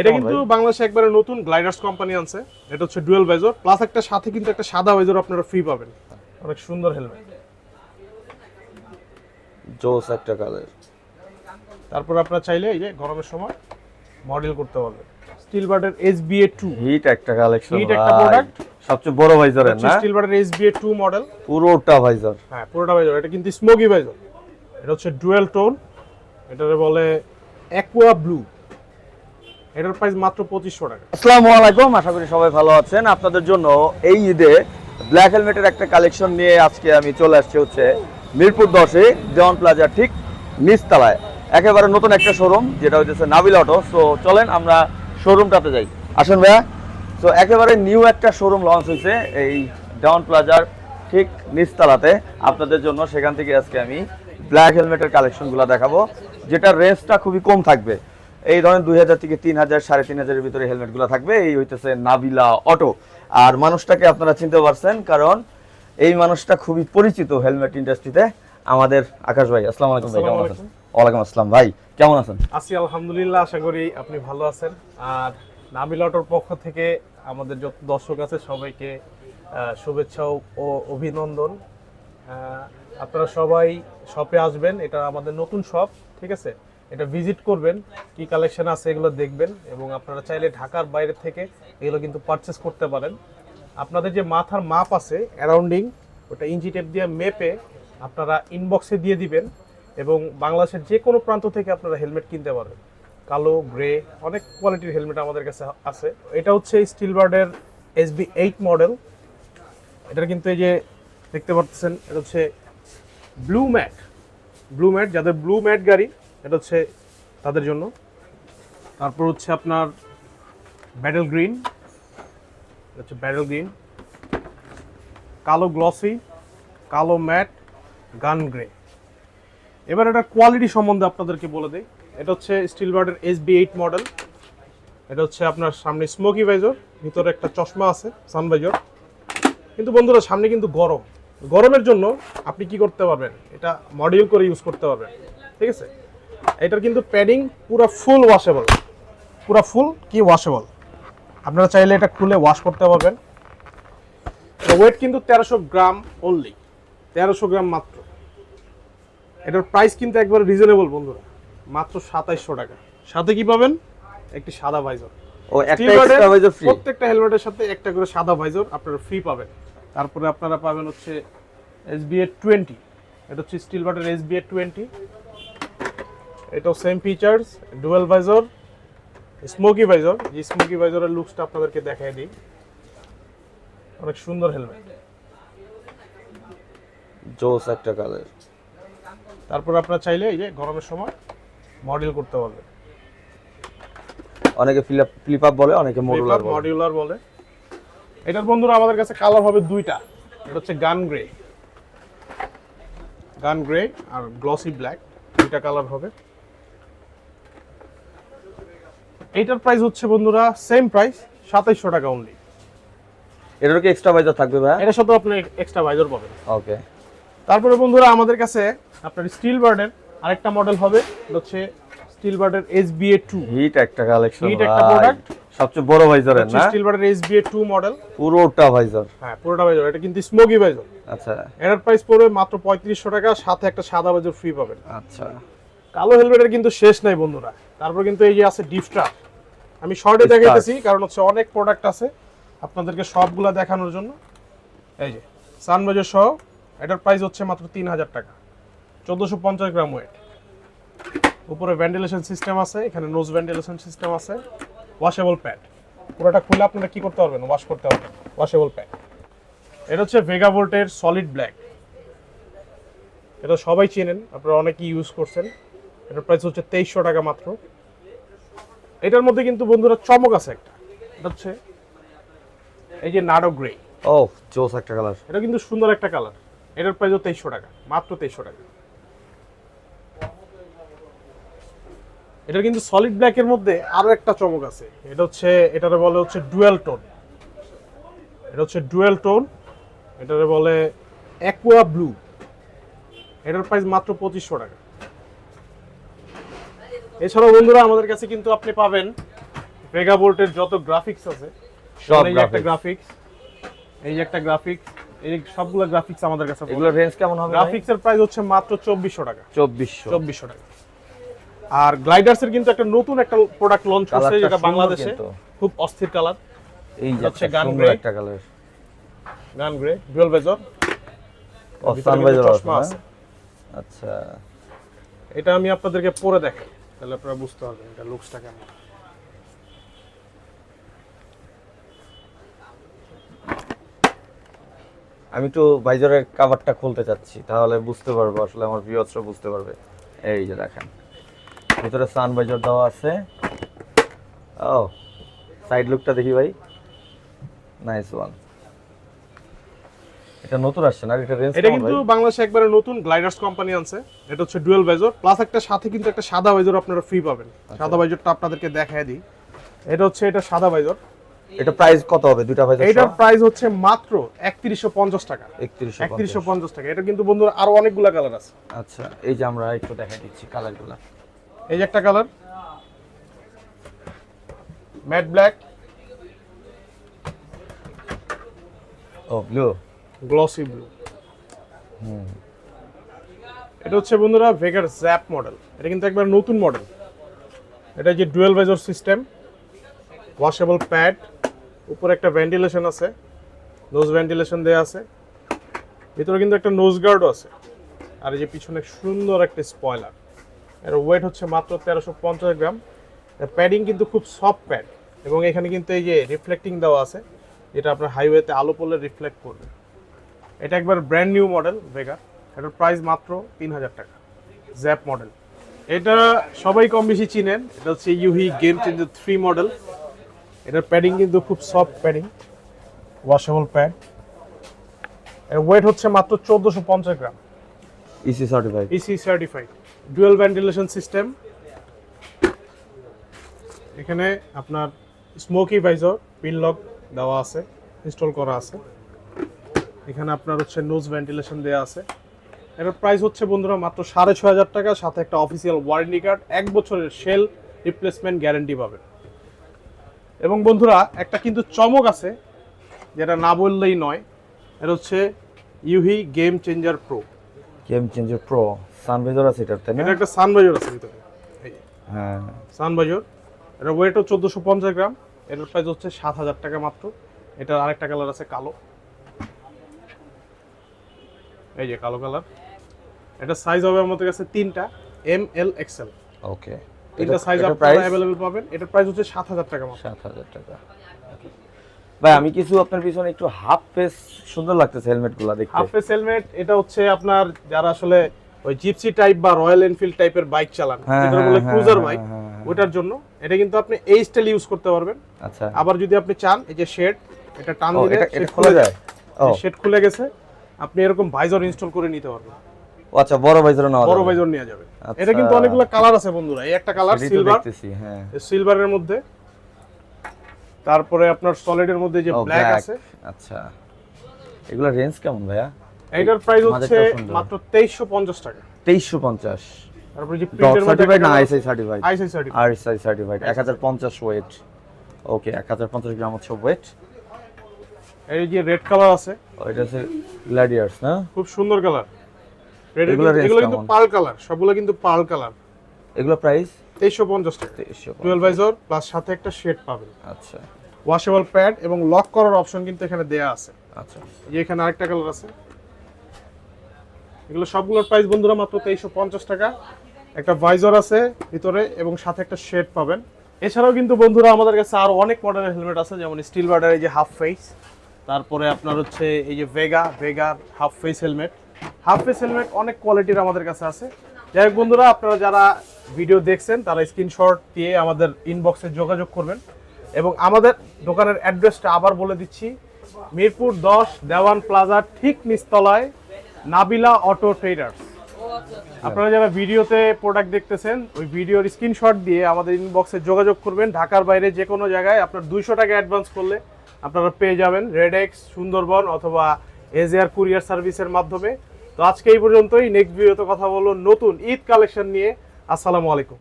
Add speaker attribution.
Speaker 1: এটা
Speaker 2: কিন্তু বাংলাদেশে একবারে নতুন গ্লাইডার্স কোম্পানি আনছে। এটা হচ্ছে ডুয়েল ভাইজর প্লাস একটা সাথে কিন্তু একটা সাদা ভাইজর আপনারা ফ্রি পাবেন। অনেক সুন্দর হেলমেট
Speaker 1: জোস একটা কালার
Speaker 2: তারপর আপনারা চাইলে এই যে গরমের সময় মডেল করতে পারবেন। স্টিল বার্ডের এসবিএ টু
Speaker 1: হিট একটা কালেকশন
Speaker 2: Heat একটা product।
Speaker 1: সবচেয়ে বড় ভাইজারের না?
Speaker 2: Still বার্ডের S B A two model
Speaker 1: পুরোটা ভাইজার
Speaker 2: হ্যাঁ পুরোটা ভাইজর এটা কিন্তু স্মোকি ভাইজর এটা হচ্ছে ডুয়েল টোন এটারে বলে অ্যাকোয়া ব্লু এটার প্রাইস মাত্র পঁচিশশো টাকা।
Speaker 1: আসসালামু আলাইকুম, আশা করি সবাই ভালো আছেন। আপনাদের জন্য এই ঈদে ব্ল্যাক হেলমেটের একটা কালেকশন নিয়ে আজকে আমি চলে আসছি হচ্ছে মিরপুর দশে দেওয়ান প্লাজা ঠিক নিচতলায়। একেবারে নতুন একটা শোরুম যেটা হচ্ছে নাবিল অটো সো চলেন আমরা শোরুমটাতে যাই। আসুন ভাইয়া। তো একেবারে নিউ একটা শোরুম লঞ্চ হয়েছে এই ডাউন প্লাজার ঠিক নিচতলাতে। আপনাদের জন্য সেখান থেকে আজকে আমি ব্ল্যাক হেলমেটের কালেকশনগুলো দেখাবো যেটা রেঞ্জটা খুবই কম থাকবে। এই ধরেন দুই হাজার থেকে তিন হাজার সাড়ে তিন হাজারের ভিতরে হেলমেটগুলো থাকবে। এই হইতেছে নাবিলা অটো। আর মানুষটাকে আপনারা চিনতে পারছেন কারণ এই মানুষটা খুবই পরিচিত হেলমেট ইন্ডাস্ট্রিতে। আমাদের আকাশ ভাই আসসালামু আলাইকুম ভাই কেমন আছেন? ওয়ালাইকুম আসসালাম ভাই কেমন আছেন?
Speaker 2: আছি আলহামদুলিল্লাহ আশা করি আপনি ভালো আছেন। আর নাবিল অটোর পক্ষ থেকে আমাদের যত দর্শক আছে সবাইকে শুভেচ্ছা ও- অভিনন্দন। আপনারা সবাই শপে আসবেন এটা আমাদের নতুন শপ ঠিক আছে? এটা ভিজিট করবেন, কি কালেকশন আছে এগুলো দেখবেন এবং আপনারা চাইলে ঢাকার বাইরে থেকে এগুলো কিন্তু পারচেস করতে পারেন। আপনাদের যে মাথার মাপ আছে অ্যারাউন্ডিং ওটা ইঞ্চি টেপ দিয়ে মেপে আপনারা ইনবক্সে দিয়ে দিবেন এবং বাংলাদেশের যে কোনো প্রান্ত থেকে আপনারা হেলমেট কিনতে পারবেন। কালো গ্রে অনেক কোয়ালিটির হেলমেট আমাদের কাছে আছে। এটা হচ্ছে স্টিল বার্ডের এস বি এইট মডেল এটার কিন্তু এই যে দেখতে পাচ্ছেন, এটা হচ্ছে ব্লু ম্যাট ব্লু ম্যাট যাদের ব্লু ম্যাট গাড়ি এটা হচ্ছে তাদের জন্য। তারপর হচ্ছে আপনার ব্যাটেল গ্রিন হচ্ছে ব্যাটেল গ্রিন কালো গ্লসি কালো ম্যাট গান গ্রে এবার এটা কোয়ালিটি সম্বন্ধে আপনাদেরকে বলে দেই। এটা হচ্ছে স্টিল বার্ডের এস বি এইট মডেল এটা হচ্ছে আপনার সামনে স্মোকি ভাইজর ভিতরে একটা চশমা আছে সান ভাইজর কিন্তু বন্ধুরা, সামনে কিন্তু গরম। গরমের জন্য আপনি কি করতে পারবেন? এটা মডিউল করে ইউজ করতে পারবেন। ঠিক আছে? এটার কিন্তু প্যাডিং পুরো ফুল ওয়াশেবল পুরো ফুল কি ওয়াশেবল আপনারা চাইলে এটা খুলে ওয়াশ করতে পারবেন। ওয়েট কিন্তু তেরোশো গ্রাম অনলি তেরোশো গ্রাম মাত্র। এটার প্রাইস কিন্তু একবারে রিজনেবল বন্ধুরা। মাত্র সাতাইশশো টাকা। সাথে কি পাবেন? একটি সাদা ভাইজর
Speaker 1: ও একটা এক্সট্রা ভাইজার ফ্রি
Speaker 2: প্রত্যেকটা হেলমেটের সাথে একটা করে সাদা ভাইজর আপনারা ফ্রি পাবেন। তারপরে আপনারা পাবেন হচ্ছে এসবিএ টোয়েন্টি এটা হচ্ছে স্টিল বাটের এসবিএ টোয়েন্টি এটাও same features dual visor smoky visor যে স্মোকি ভাইজরের লুকসটা আপনাদেরকে দেখাই দিই। অনেক সুন্দর হেলমেট
Speaker 1: জোস একটা কালার
Speaker 2: তারপর আপনারা চাইলে এই যে গরমের সময় মডেল করতে পারবেন।
Speaker 1: অনেকে ফ্লিপ আপ বলে অনেকে মডুলার বলে।
Speaker 2: মডিউলার বলে। এটার বন্ধুরা আমাদের কাছে কালার হবে দুইটা। এটা হচ্ছে গান গ্রে গান গ্রে আর গ্লসি ব্ল্যাক দুইটা কালার হবে। এইটার প্রাইস হচ্ছে বন্ধুরা সেম প্রাইস সাতাইশশো টাকা অনলি
Speaker 1: এটার কি এক্সট্রা ভাইজার থাকবে ভাই?
Speaker 2: এটার সাথে আপনি এক্সট্রা ভাইজার পাবেন।
Speaker 1: ওকে
Speaker 2: তারপরে বন্ধুরা আমাদের কাছে আপনার স্টিল বার্ডের আরেকটা মডেল হবে হচ্ছে স্টিল বার্ডের এস বিএ টু
Speaker 1: হিট একটা কালেকশন
Speaker 2: Heat একটা প্রোডাক্ট
Speaker 1: সবচেয়ে বড় ভাইজারের না?
Speaker 2: Still বার্ডের S B A two model
Speaker 1: পুরোটা ভাইজার
Speaker 2: হ্যাঁ পুরোটা ভাইজার এটা কিন্তু স্মোকি ভাইজার
Speaker 1: আচ্ছা।
Speaker 2: এটার প্রাইস পড়বে মাত্র পঁয়ত্রিশশো টাকা সাথে একটা সাদা বাজার ফ্রি পাবেন।
Speaker 1: আচ্ছা।
Speaker 2: কালো হেলমেটের কিন্তু শেষ নাই বন্ধুরা। তারপর কিন্তু এই যে আছে ডিফটা আমি শর্টে দেখাইতেছি কারণ হচ্ছে অনেক প্রোডাক্ট আছে আপনাদেরকে সবগুলা দেখানোর জন্য। এই যে সানবাজার সহ এটার প্রাইস হচ্ছে মাত্র তিন হাজার টাকা। চোদ্দোশো পঞ্চাশ গ্রাম ওয়েট উপরে ভেন্টিলেশন সিস্টেম আছে এখানে নোজ ভেন্টিলেশন সিস্টেম আছে। ওয়াশেবল প্যাড পুরোটা খুলে আপনারা কি করতে পারবেন? ওয়াশ করতে পারবেন। ওয়াশেবল প্যাড এটা হচ্ছে ভেগা ভোল্টের সলিড ব্ল্যাক এটা সবাই চেনেন আপনারা অনেকেই ইউজ করছেন। এটার প্রাইস হচ্ছে তেইশশো টাকা মাত্র। এটার মধ্যে কিন্তু বন্ধুরা চমক আছে একটা। এটা হচ্ছে এই যে নাডো গ্রে
Speaker 1: ও জোস একটা কালার
Speaker 2: এটা কিন্তু সুন্দর একটা কালার এটার প্রাইসও তেইশশো টাকা মাত্র তেইশশো টাকা। এটা কিন্তু সলিড ব্ল্যাকের মধ্যে আরও একটা চমক আছে। এটা হচ্ছে এটারে বলে হচ্ছে ডুয়েল টোন এটা হচ্ছে ডুয়েল টোন এটারে বলে অ্যাকোয়া ব্লু এটার প্রাইস মাত্র পঁচিশশো টাকা। এছাড়াও বন্ধুরা আমাদের কাছে কিন্তু আপনি পাবেন ভেগা বোল্টের যত গ্রাফিক্স আছে
Speaker 1: সব
Speaker 2: একটা গ্রাফিক্স এই যে একটা গ্রাফিক্স এই সবগুলো গ্রাফিক্স আমাদের কাছে
Speaker 1: এগুলোর রেঞ্জ কেমন হবে
Speaker 2: গ্রাফিক্স এর প্রাইস হচ্ছে মাত্র চব্বিশশো টাকা।
Speaker 1: চব্বিশশো।
Speaker 2: চব্বিশশো টাকা। আর গ্লাইডার্স এর কিন্তু একটা নতুন একটা প্রোডাক্ট লঞ্চ করছে
Speaker 1: কালারটা
Speaker 2: যেটা বাংলাদেশে খুব অস্থির কালার
Speaker 1: এই যে
Speaker 2: হচ্ছে
Speaker 1: সুন্দর
Speaker 2: grey।
Speaker 1: একটা colour
Speaker 2: gun grey dual visor
Speaker 1: ও সানভাইজার। আচ্ছা।
Speaker 2: এটা আমি আপনাদেরকে পরে দেখাই। তাহলে আপনারা বুঝতে পারবেন এটা লুকসটা কেমন।
Speaker 1: আমি একটু ভাইজারের কাভারটা খুলতে চাচ্ছি, তাহলে বুঝতে পারব, আসলে আমার ভিউয়ার্সরা বুঝতে পারবে। এই যে দেখেন, ভিতরে সান ভাইজার দেওয়া আছে। ও সাইড লুকটা দেখি ভাই। নাইস ওয়ান এটা নতুন আসছে না? এটা রেঞ্জ
Speaker 2: এটা কিন্তু বাংলাদেশে একবারে নতুন গ্লাইডার্স কোম্পানি আনছে। এটা হচ্ছে ডুয়েল ভাইজর প্লাস একটা সাথে কিন্তু একটা সাদা ভাইজর আপনারা ফ্রি পাবেন।
Speaker 1: আচ্ছা।
Speaker 2: সাদা ভাইজরটা আপনাদেরকে দেখায় দিই। এটা হচ্ছে এটা সাদা ভাইজর
Speaker 1: এটা প্রাইস কত হবে? দুইটা ভাইজার
Speaker 2: এটার প্রাইস হচ্ছে মাত্র একত্রিশশো পঞ্চাশ টাকা।
Speaker 1: 3150
Speaker 2: একত্রিশশো পঞ্চাশ টাকা। এটা কিন্তু বন্ধুরা আরও অনেকগুলা কালার আছে।
Speaker 1: আচ্ছা এই যে আমরা একটু দেখাই দিচ্ছি কালারগুলো
Speaker 2: এই যে একটা কালার ম্যাট ব্ল্যাক
Speaker 1: ও ব্লু
Speaker 2: গ্লসি ব্লু এটা হচ্ছে বন্ধুরা ভেগার জ্যাপ মডেল এটা কিন্তু একবার নতুন মডেল এটা যে dual visor system washable pad উপরে একটা ভেন্টিলেশন আছে নোজ ভেন্টিলেশন দেওয়া আছে, ভিতরে কিন্তু একটা নোজ গার্ডও আছে। আর এই যে পিছনে সুন্দর একটা স্পয়লার এর ওয়েট হচ্ছে মাত্র তেরোশো পঞ্চাশ গ্রাম। প্যাডিং কিন্তু খুব সফট প্যাড এবং এখানে কিন্তু এই যে রিফ্লেক্টিং দেওয়া আছে, যেটা আপনার হাইওয়েতে আলো পড়লে রিফ্লেক্ট করবে। এটা একবার ব্র্যান্ড নিউ মডেল ভেগা এটার প্রাইস মাত্র তিন হাজার টাকা। জ্যাপ মডেল এটা সবাই কম বেশি চিনেন। এটা হচ্ছে Yohe game changer three model এটার প্যাডিং কিন্তু খুব সফট প্যাডিং ওয়াশেবল প্যাড এর ওয়েট হচ্ছে মাত্র চোদ্দোশো পঞ্চাশ gram.
Speaker 1: EC certified
Speaker 2: EC certified dual ventilation system এখানে আপনার স্মোকি ভাইজর পিন লক দেওয়া আছে ইনস্টল করা আছে। এখানে আপনার হচ্ছে নোজ ভেন্টিলেশন দেওয়া আছে। এটার প্রাইস হচ্ছে বন্ধুরা মাত্র সাড়ে ছয় হাজার টাকা সাথে একটা অফিসিয়াল ওয়ারেন্টি কার্ড এক বছরের সেল রিপ্লেসমেন্ট গ্যারেন্টি পাবেন। এবং বন্ধুরা একটা কিন্তু চমক আছে যেটা না বললেই নয় এটা হচ্ছে Yohe game changer pro
Speaker 1: game changer pro sun visor আছে এটার তাই না?
Speaker 2: এটা একটা সানবাইজার আছে ভিতরে।
Speaker 1: হ্যাঁ।
Speaker 2: সানবাইজার এটা ওয়েটও চোদ্দোশো পঞ্চাশ গ্রাম এটার প্রাইস হচ্ছে সাত হাজার টাকা মাত্র। এটার আরেকটা কালার আছে কালো। এই যে কালো কালার। এটা সাইজ হবে আমাদের কাছে তিনটা এম এল এক্সেল
Speaker 1: ওকে
Speaker 2: তিনটা সাইজ আপনারা অ্যাভেলেবেল পাবেন। এটার প্রাইস হচ্ছে সাত হাজার টাকা মাত্র।
Speaker 1: সাত হাজার টাকা। ভাই আমি কিছু আপনার পিছনে একটু হাফ ফেস সুন্দর লাগতেছে হেলমেটগুলা দেখতে।
Speaker 2: হাফ ফেস হেলমেট এটা হচ্ছে আপনার যারা আসলে ওই জিপসি টাইপ বা রয়্যাল এনফিল্ড টাইপের বাইক চালান
Speaker 1: হ্যাঁ,
Speaker 2: যেটা
Speaker 1: হ্যাঁ,
Speaker 2: বলে ক্রুজার বাইক। ওটার জন্য। এটা কিন্তু আপনি এই স্টাইল ইউজ করতে পারবেন।
Speaker 1: আচ্ছা।
Speaker 2: আবার যদি আপনি চান এই যে শেড এটা টান দিলে
Speaker 1: এটা এটা খোলা যায়?
Speaker 2: শেড খুলে গেছে। আপনি এরকম ভাইজর ইনস্টল করে নিতে পারবেন।
Speaker 1: আচ্ছা বড় ভাইজার না
Speaker 2: বড় ভাইজর নিয়ে যাবে।
Speaker 1: আচ্ছা।
Speaker 2: এটা কিন্তু অনেকগুলো কালার আছে বন্ধুরা। এই একটা কালার সিলভার
Speaker 1: দেখতেছি হ্যাঁ।
Speaker 2: সিলভারের মধ্যে। তারপরে আপনার সলিডের মধ্যে যে ব্ল্যাক আছে।
Speaker 1: আচ্ছা। এগুলা রেঞ্জ কেমন ভাইয়া?
Speaker 2: এটার প্রাইস হচ্ছে মাত্র তেইশশো পঞ্চাশ টাকা।
Speaker 1: তেইশশো পঞ্চাশ।
Speaker 2: তারপরে যে প্রিন্টের মধ্যে
Speaker 1: সার্টিফাইড না ISI certified
Speaker 2: ISI certified
Speaker 1: RSI certified এক হাজার পঞ্চাশ ওয়েট ওকে এক হাজার পঞ্চাশ গ্রাম হচ্ছে ওয়েট
Speaker 2: এই যে রেড কালার আছে
Speaker 1: গ্ল্যাডিয়ার্স না?
Speaker 2: খুব সুন্দর কালার রেড এগুলো কিন্তু? পার্ল কালার সবগুলো কিন্তু পার্ল কালার
Speaker 1: এগুলো প্রাইস
Speaker 2: তেইশশো পঞ্চাশ টাকা।
Speaker 1: তেইশশো
Speaker 2: টুয়েলভ ভাইজর প্লাস সাথে একটা শেড পাবেন।
Speaker 1: আচ্ছা।
Speaker 2: ওয়াশেবল প্যাড এবং লক করার অপশন কিন্তু এখানে দেয়া আছে।
Speaker 1: আচ্ছা।
Speaker 2: এই এখানে আরেকটা কালার আছে। এগুলো সবগুলোর প্রাইস বন্ধুরা মাত্র তেইশশো পঞ্চাশ টাকা। একটা ভাইজর আছে ভিতরে এবং সাথে একটা শেড পাবেন। এছাড়াও কিন্তু বন্ধুরা আমাদের কাছে আরও অনেক মডেলের হেলমেট আছে যেমন স্টিল বার্ডার এই যে হাফ ফেস তারপরে আপনার হচ্ছে এই যে Vega ভেগার half face helmet half face helmet অনেক কোয়ালিটির আমাদের কাছে আছে। যাই হোক বন্ধুরা, আপনারা যারা ভিডিও দেখছেন, তারা স্ক্রিনশট দিয়ে আমাদের ইনবক্সে যোগাযোগ করবেন। এবং আমাদের দোকানের অ্যাড্রেসটা আবার বলে দিচ্ছি। মিরপুর দশ, দেওয়ান প্লাজার ঠিক নিচতলায় নাবিলা অটো ট্রেডার্স আপনারা যারা ভিডিওতে প্রোডাক্ট দেখতেছেন, ওই ভিডিওর স্ক্রিনশট দিয়ে আমাদের ইনবক্সে যোগাযোগ করবেন। ঢাকার বাইরে যে কোনো জায়গায় আপনার দুইশো টাকা অ্যাডভান্স করলে আপনারা পেয়ে যাবেন রেডেক্স সুন্দরবন অথবা এজিয়ার কুরিয়ার সার্ভিসের মাধ্যমে। তো আজকে এই পর্যন্তই। নেক্সট ভিডিওতে কথা বলব নতুন ঈদ কালেকশন নিয়ে। আসসালামু আলাইকুম।